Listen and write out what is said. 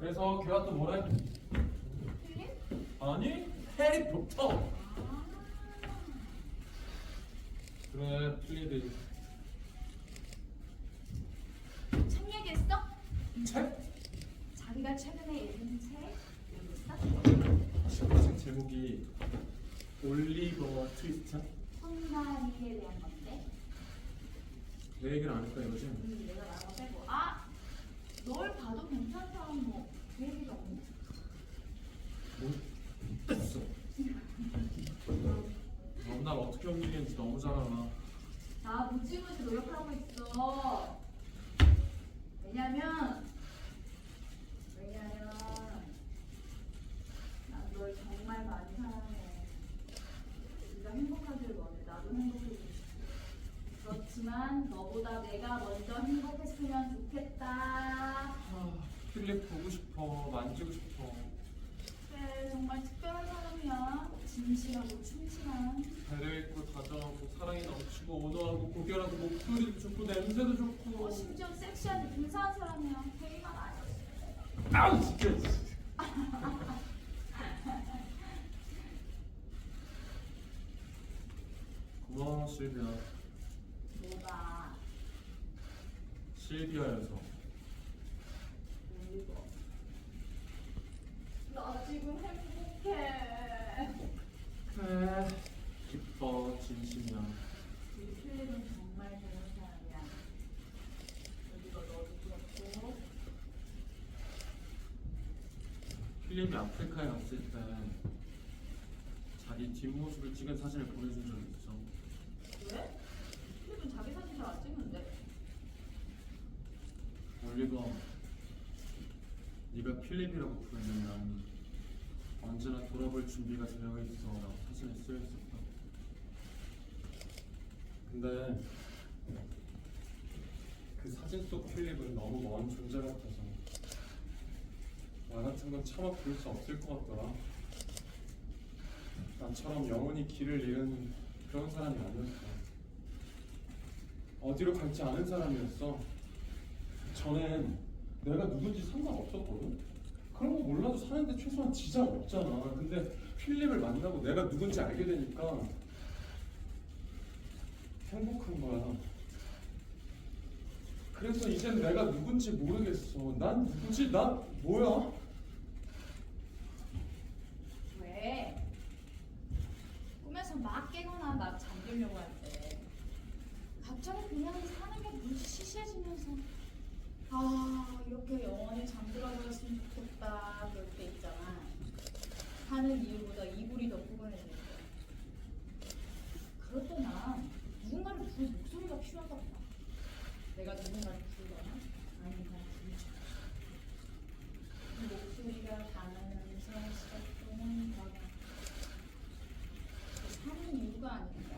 그래서 걔가 또 필립? 아니 해리포터 아, 그래 플리드 책 얘기했어? 책? 자기가 최근에 읽은 책 얘기했어? 책 제목이 올리버 트위스트 성난이에 대한 건데 내 얘기를 안 할까 이거지? 음, 내가 말한 거 빼고 아! 널 봐도 괜찮다 뭐 뭐 됐어? 넌날 어떻게 움직이는지 너무 잘 알아. 나 무지무지 노력하고 있어. 왜냐면 왜냐면 난널 정말 많이 사랑해. 네가 행복하길 원해 나도 행복해지고 그렇지만 너보다 내가 먼저 행복했으면 좋겠다 아, 필립 보고 싶어 만지고 싶어. 그래 정말 특별한 사람이야. 진실하고 충실한. 배려있고 다정하고 사랑이 넘치고 오도하고 고결하고 목소리도 좋고 냄새도 좋고. 어, 심지어 섹시하고 근사한 사람이야. 베이만 아니었어 아우 진짜 고마워 실비아 뭐가? 실비아여서. 나 지금 행복해. 그래 기뻐 진심이야 필립은 정말 좋은 사람이야 그리고 너도 그렇고. 필립이 아프리카에 갔을 때 자기 뒷모습을 찍은 사진을 보내준 적이 있어. 왜? 필립은 자기 사진 잘 안 찍는데. 올리버 네가 필립이라고 부르는 난 언제나 돌아볼 준비가 되어 있어 라고 사진에 쓰여 있었다. 근데 그 사진 속 필립은 너무 먼 존재 같아서 나 같은 건 차마 볼 수 없을 것 같더라. 나처럼 영원히 길을 잃은 그런 사람이 아니었어. 어디로 갈지 아는 사람이었어. 전엔 내가 누군지 상관없었거든? 그런 거 몰라도 사는데 최소한 지장 없잖아. 근데 필립을 만나고 내가 누군지 알게 되니까 행복한 거야. 그래서 이젠 내가 누군지 모르겠어. 난 누구지? 난 뭐야? 왜? 꿈에서 막 깨거나 나 잠들려고 할 때 갑자기 그냥 사는 게 무지 시시해지면서 아 이렇게 영원히 잠들어 버렸으면 좋겠다 하는 이유보다 이불이 더 포근해질 때 그럴 때난 누군가를 부를 목소리가 필요하다고 봐. 내가 누군가를 부르거나 아니면 부르자 그 목소리가 닿으면서 시작되는 과거 사는 이유가 아닌가